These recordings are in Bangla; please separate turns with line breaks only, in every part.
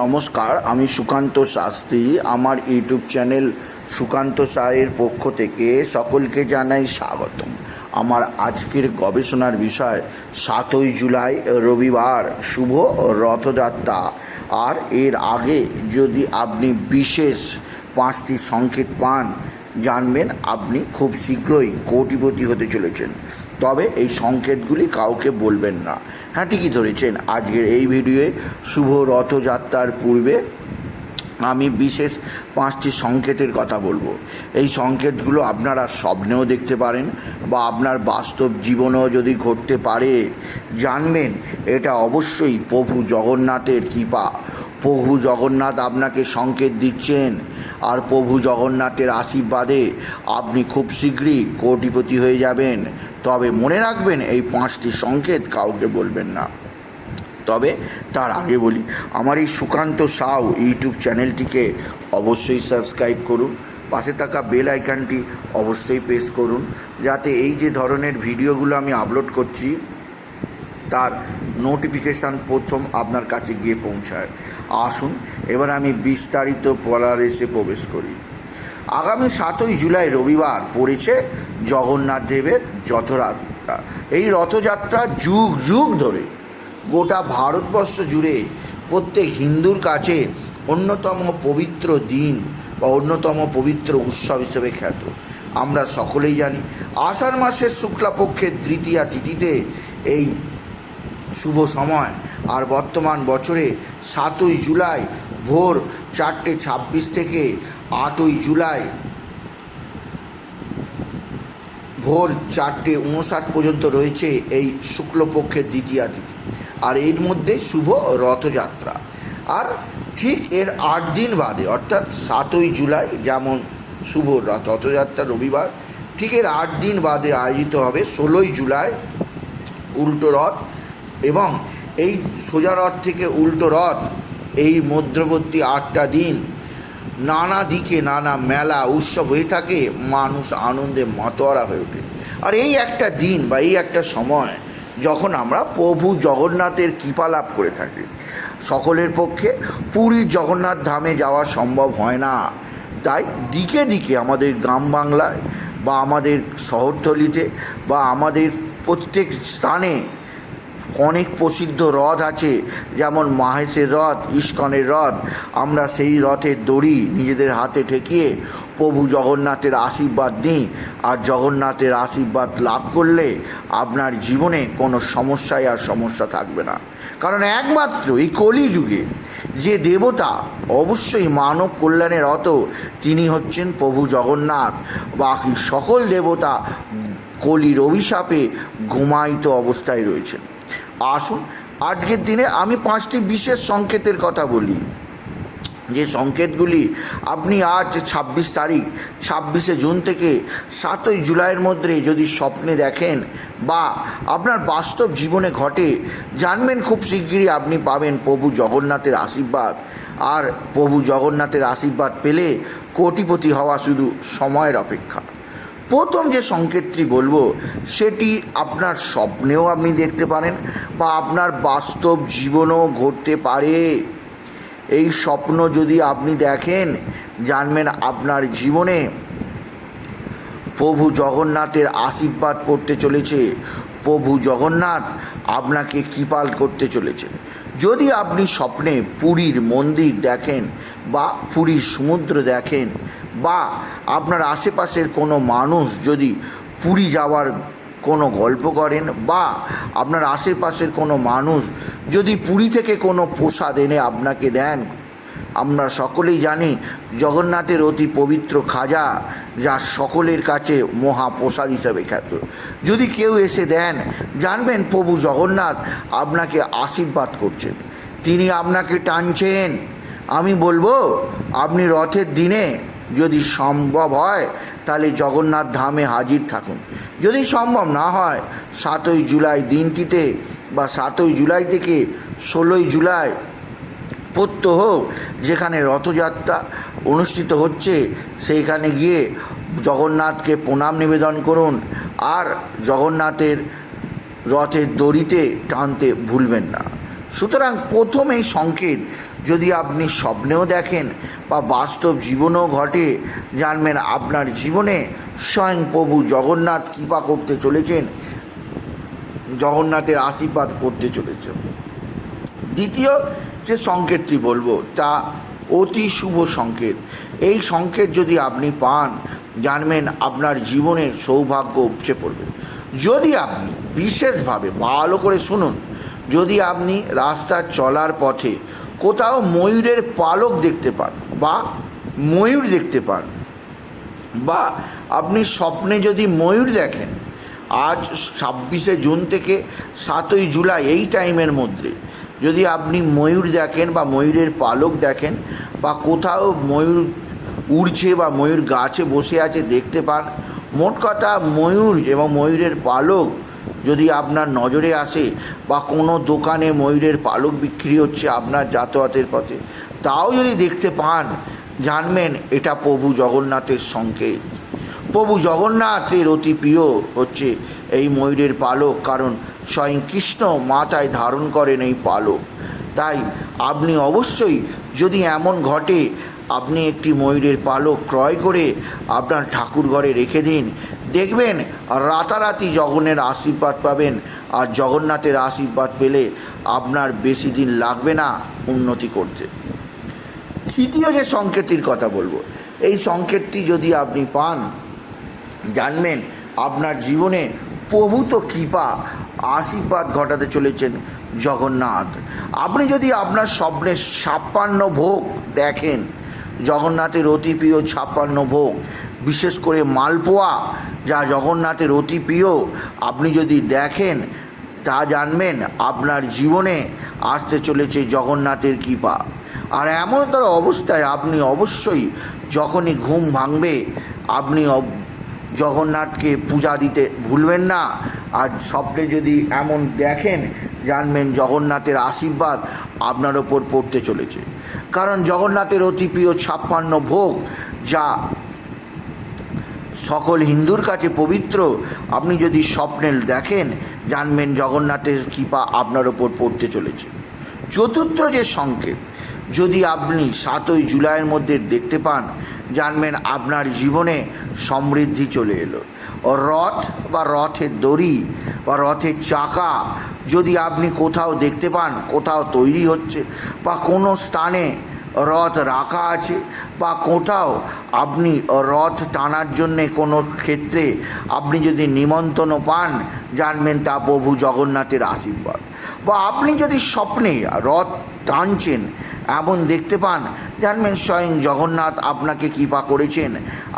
নমস্কার, আমি সুকান্ত শাস্ত্রী। আমার ইউটিউব চ্যানেল সুকান্ত সাহের পক্ষ থেকে সকলকে জানাই স্বাগতম। আমার আজকের গবেষণার বিষয়, সাতই জুলাই, রবিবার, শুভ রথযাত্রা। আর এর আগে যদি আপনি বিশেষ পাঁচটি সংকেত পান জানবেন আপনি খুব শীঘ্রই কোটিপতি হতে চলেছেন। তবে এই সংকেতগুলি কাউকে বলবেন না। হ্যাঁ ঠিকই ধরেছেন। আজকের এই ভিডিওয়ে শুভ রথযাত্রার পূর্বে আমি বিশেষ পাঁচটি সংকেতের কথা বলব। এই সংকেতগুলো আপনারা স্বপ্নেও দেখতে পারেন বা আপনার বাস্তব জীবনেও যদি ঘটতে পারে, জানবেন এটা অবশ্যই প্রভু জগন্নাথের কৃপা। প্রভু জগন্নাথ আপনাকে সংকেত দিচ্ছেন আর প্রভু জগন্নাথের আশীর্বাদে আপনি খুব শীঘ্রই কোটিপতি হয়ে যাবেন। তবে মনে রাখবেন, এই পাঁচটি সংকেত কাউকে বলবেন না। তবে তার আগে বলি, আমার এই সুকান্ত সাউ ইউটিউব চ্যানেলটিকে অবশ্যই সাবস্ক্রাইব করুন। পাশে থাকা বেল আইকনটি অবশ্যই প্রেস করুন। যাতে এই যে ধরনের ভিডিওগুলো আমি আপলোড করছি, তার নোটিফিকেশান প্রথম আপনার কাছে গিয়ে পৌঁছায়। আসুন, এবার আমি বিস্তারিত পড়ার এসে প্রবেশ করি। আগামী সাতই জুলাই রবিবার পড়েছে জগন্নাথ দেবের রথযাত্রা। এই রথযাত্রা যুগ যুগ ধরে গোটা ভারতবর্ষ জুড়ে প্রত্যেক হিন্দুর কাছে অন্যতম পবিত্র দিন বা অন্যতম পবিত্র উৎসব হিসেবে খ্যাত। আমরা সকলেই জানি, আষাঢ় মাসের শুক্লাপক্ষের তৃতীয়া তিথিতে এই শুভ সময়। আর বর্তমান বছরে সাতই জুলাই ভোর চারটে ছাব্বিশ থেকে আটই জুলাই ভোর চারটে উনষাট পর্যন্ত রয়েছে এই শুক্লপক্ষের দ্বিতীয়া তিথি। আর এর মধ্যে শুভ রথযাত্রা। আর ঠিক এর আট দিন বাদে, অর্থাৎ সাতই জুলাই, যেমন শুভ রথযাত্রা রবিবার, ঠিক এর আট দিন বাদে আয়োজিত হবে ষোলোই জুলাই উল্টো রথ। এবং এই সোজা রথ থেকে উল্টো রথ, এই মধ্যবর্তী আটটা দিন নানা দিকে নানা মেলা উৎসব হয়ে থাকে, মানুষ আনন্দে মাতোয়ারা হয়ে ওঠে। আর এই একটা দিন বা এই একটা সময় যখন আমরা প্রভু জগন্নাথের কৃপা লাভ করে থাকি, সকলের পক্ষে পুরীর জগন্নাথ ধামে যাওয়া সম্ভব হয় না। তাই দিকে দিকে আমাদের গ্রাম বাংলায় বা আমাদের শহরতলিতে বা আমাদের প্রত্যেক স্থানে অনেক প্রসিদ্ধ রথ আছে, যেমন মাহেশের রথ ইস্কনের রথ আমরা সেই রথের দড়ি নিজেদের হাতে ঠেকিয়ে প্রভু জগন্নাথের আশীর্বাদ নিই। আর জগন্নাথের আশীর্বাদ লাভ করলে আপনার জীবনে কোনো সমস্যায় আর সমস্যা থাকবে না। কারণ একমাত্র এই কলিযুগে যে দেবতা অবশ্যই মানব কল্যাণের অত তিনি হচ্ছেন প্রভু জগন্নাথ। বাকি সকল দেবতা কলির অভিশাপে ঘুমায়িত অবস্থায় রয়েছেন। আসুন, আজকের দিনে আমি পাঁচটি বিশেষ সংকেতের কথা বলি। যে সংকেতগুলি আপনি আজ ছাব্বিশ তারিখ, ছাব্বিশে জুন থেকে সাতই জুলাইয়ের মধ্যে যদি স্বপ্নে দেখেন বা আপনার বাস্তব জীবনে ঘটে, জানবেন খুব শিগগিরই আপনি পাবেন প্রভু জগন্নাথের আশীর্বাদ। আর প্রভু জগন্নাথের আশীর্বাদ পেলে কোটিপতি হওয়া শুধু সময়ের অপেক্ষা। প্রথম যে সংকেতটি বলব, সেটি আপনার স্বপ্নেও আপনি দেখতে পারেন বা আপনার বাস্তব জীবনও ঘটতে পারে। এই স্বপ্ন যদি আপনি দেখেন, জানবেন আপনার জীবনে প্রভু জগন্নাথের আশীর্বাদ করতে চলেছে। প্রভু জগন্নাথ আপনাকে কৃপাল করতে চলেছে। যদি আপনি স্বপ্নে পুরীর মন্দির দেখেন বা পুরীর সমুদ্র দেখেন বা আপনার আশেপাশের কোনো মানুষ যদি পুরী যাওয়ার কোনো গল্প করেন বা আপনার আশেপাশের কোনো মানুষ যদি পুরী থেকে কোনো প্রসাদ এনে আপনাকে দেন, আমরা সকলেই জানি জগন্নাথের অতি পবিত্র খাজা যা সকলের কাছে মহাপ্রসাদ হিসাবে খ্যাত। যদি কেউ এসে দেন, জানবেন প্রভু জগন্নাথ আপনাকে আশীর্বাদ করছেন, তিনি আপনাকে টানছেন। আমি বলব, আপনি রথের দিনে যদি সম্ভব হয়, তাহলে জগন্নাথ ধামে হাজির থাকুন। যদি সম্ভব না হয়, সাতই জুলাই দিনটিতে বা সাতই জুলাই থেকে ষোলোই জুলাই প্রত্যহ যেখানে রথযাত্রা অনুষ্ঠিত হচ্ছে, সেইখানে গিয়ে জগন্নাথকে প্রণাম নিবেদন করুন আর জগন্নাথের রথের দড়িতে টানতে ভুলবেন না। সুতরাং প্রথম এই সংকেত যদি আপনি স্বপ্নেও দেখেন বা বাস্তব জীবনেও ঘটে। জানবেন আপনার জীবনে স্বয়ং প্রভু জগন্নাথ কৃপা করতে চলেছেন, জগন্নাথের আশীর্বাদ করতে চলেছে দ্বিতীয় যে সংকেতটি বলব, তা অতি শুভ সংকেত। এই সংকেত যদি আপনি পান, জানবেন আপনার জীবনে সৌভাগ্য উপচে পড়বে। যদি আপনি বিশেষভাবে ভালো করে শুনুন, যদি আপনি রাস্তার চলার পথে কোথাও ময়ূরের পালক দেখতে পান বা ময়ূর দেখতে পান, বা আপনি স্বপ্নে যদি ময়ূর দেখেন, আজ ছাব্বিশে জুন থেকে সাতই জুলাই এই টাইমের মধ্যে, যদি আপনি ময়ূর দেখেন বা ময়ূরের পালক দেখেন, বা কোথাও ময়ূর উড়ছে বা ময়ূর গাছে বসে আছে দেখতে পান, মোট কথা ময়ূর এবং ময়ূরের পালক যদি আপনার নজরে আসে বা কোনো দোকানে ময়ূরের পালক বিক্রি হচ্ছে আপনার যাতায়াতের পথে তাও যদি দেখতে পান, জানবেন এটা প্রভু জগন্নাথের সংকেত। প্রভু জগন্নাথের অতি প্রিয় হচ্ছে এই ময়ূরের পালক, কারণ স্বয়ং কৃষ্ণ মাথায় ধারণ করেন এই পালক। তাই আপনি অবশ্যই যদি এমন ঘটে, আপনি একটি ময়ূরের পালক ক্রয় করে আপনার ঠাকুর ঘরে রেখে দিন। দেখবেন রাতারাতি জগন্নের আশীর্বাদ পাবেন, আর জগন্নাথের আশীর্বাদ পেলে আপনার বেশি দিন লাগবে না উন্নতি করতে। তৃতীয় যে সংকেতটির কথা বলব, এই সংকেতটি যদি আপনি পান, জানবেন আপনার জীবনে প্রভূত কৃপা আশীর্বাদ ঘটাতে চলেছেন জগন্নাথ। আপনি যদি আপনার স্বপ্নে ছাপ্পান্ন ভোগ দেখেন, জগন্নাথের অতি প্রিয় ছাপ্পান্ন ভোগ, বিশেষ করে মালপোয়া, যা জগন্নাথের অতি প্রিয়, আপনি যদি দেখেন, তা জানবেন আপনার জীবনে আসতে চলেছে জগন্নাথের কৃপা। আর এমনতর অবস্থায় আপনি অবশ্যই যখনই ঘুম ভাঙবে, আপনি জগন্নাথকে পূজা দিতে ভুলবেন না। আর স্বপ্নে যদি এমন দেখেন, জানবেন জগন্নাথের আশীর্বাদ আপনার ওপর পড়তে চলেছে। কারণ জগন্নাথের অতি প্রিয় ছাপ্পান্ন ভোগ, যা সকল হিন্দুর কাছে পবিত্র, আপনি যদি স্বপ্নে দেখেন, জানবেন জগন্নাথের কৃপা আপনার ওপর পড়তে চলেছে। চতুর্থ যে সংকেত যদি আপনি সাতই জুলাইয়ের মধ্যে দেখতে পান, জানবেন আপনার জীবনে সমৃদ্ধি চলে এলো। রথ বা রথের দড়ি বা রথের চাকা যদি আপনি কোথাও দেখতে পান, কোথাও তৈরি হচ্ছে বা কোনো স্থানে রথ রাখা আছে বা কোথাও আপনি রথ টানার জন্যে কোনো ক্ষেত্রে আপনি যদি নিমন্ত্রণ পান, জানবেন তা প্রভু জগন্নাথের আশীর্বাদ। বা আপনি যদি স্বপ্নে রথ টানছেন, এমন দেখতে পান, জানবেন স্বয়ং জগন্নাথ আপনাকে কৃপা করেছেন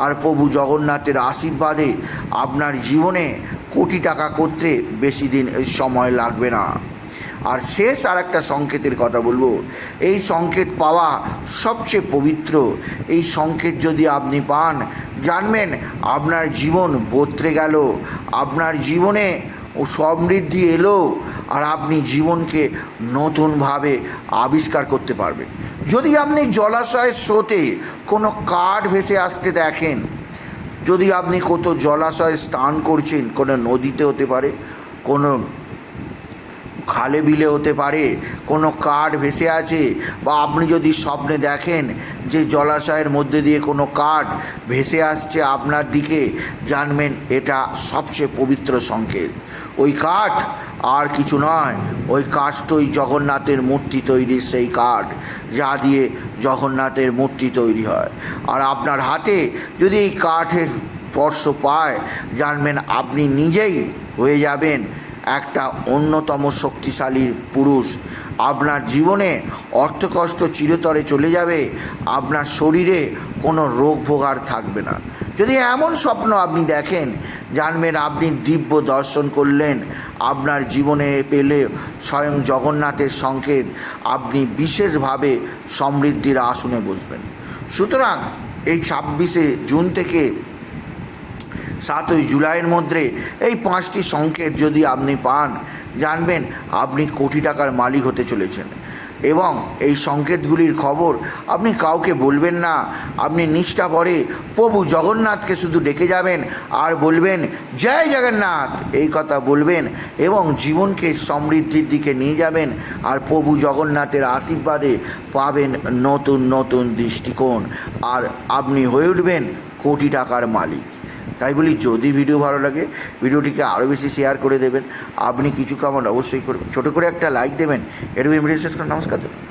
আর প্রভু জগন্নাথের আশীর্বাদে আপনার জীবনে কোটি টাকা করতে বেশি দিন সময় লাগবে না। আর শেষ আর একটা সংকেতের কথা বলব। এই সংকেত পাওয়া সবচেয়ে পবিত্র। এই সংকেত যদি আপনি পান, জানবেন আপনার জীবন বদলে গেল, আপনার জীবনে ও সমৃদ্ধি এলো আর আপনি জীবনকে নতুনভাবে আবিষ্কার করতে পারবেন। যদি আপনি জলাশয়ের স্রোতে কোনো কাঠ ভেসে আসতে দেখেন, যদি আপনি কত জলাশয়ে স্নান করছেন, কোনো নদীতে হতে পারে, কোনো খালে বিলে হতে পারে, কোনো কাঠ ভেসে আছে? বা আপনি যদি স্বপ্নে দেখেন যে জলাশয়ের মধ্যে দিয়ে কোনো কাঠ ভেসে আসছে আপনার দিকে, জানবেন এটা সবচেয়ে পবিত্র সংকেত। ওই কাঠ আর কিছু নয়, ওই কাঠটাই জগন্নাথের মূর্তি তৈরির সেই কাঠ, যা দিয়ে জগন্নাথের মূর্তি তৈরি হয়। আর আপনার হাতে যদি এই কাঠের স্পর্শ পায়, জানবেন আপনি নিজেই হয়ে যাবেন একটা অন্যতম শক্তিশালী পুরুষ। আপনার জীবনে অর্থকষ্ট চিরতরে চলে যাবে, আপনার শরীরে কোনো রোগ ভোগার থাকবে না। যদি এমন স্বপ্ন আপনি দেখেন, জানবেন আপনি দিব্য দর্শন করলেন, আপনার জীবনে পেলে স্বয়ং জগন্নাথের সংকেত, আপনি বিশেষভাবে সমৃদ্ধির আসনে বসবেন। সুতরাং এই ছাব্বিশে জুন থেকে সাতই জুলাইয়ের মধ্যে এই পাঁচটি সংকেত যদি আপনি পান, জানবেন আপনি কোটি টাকার মালিক হতে চলেছেন। এবং এই সংকেতগুলির খবর আপনি কাউকে বলবেন না। আপনি নিষ্ঠা পরে প্রভু জগন্নাথকে শুধু ডেকে যাবেন আর বলবেন, জয় জগন্নাথ। এই কথা বলবেন এবং জীবনকে সমৃদ্ধির দিকে নিয়ে যাবেন আর প্রভু জগন্নাথের আশীর্বাদে পাবেন নতুন নতুন দৃষ্টিকোণ। আর আপনি হয়ে উঠবেন কোটি টাকার মালিক। তাই বলি যদি ভিডিও ভালো লাগে ভিডিওটিকে আরও বেশি শেয়ার করে দেবেন। আপনি কিছু কামন অবশ্যই করবেন। ছোটো করে একটা লাইক দেবেন। এটুকু ইমপ্রেস নমস্কার। দেবেন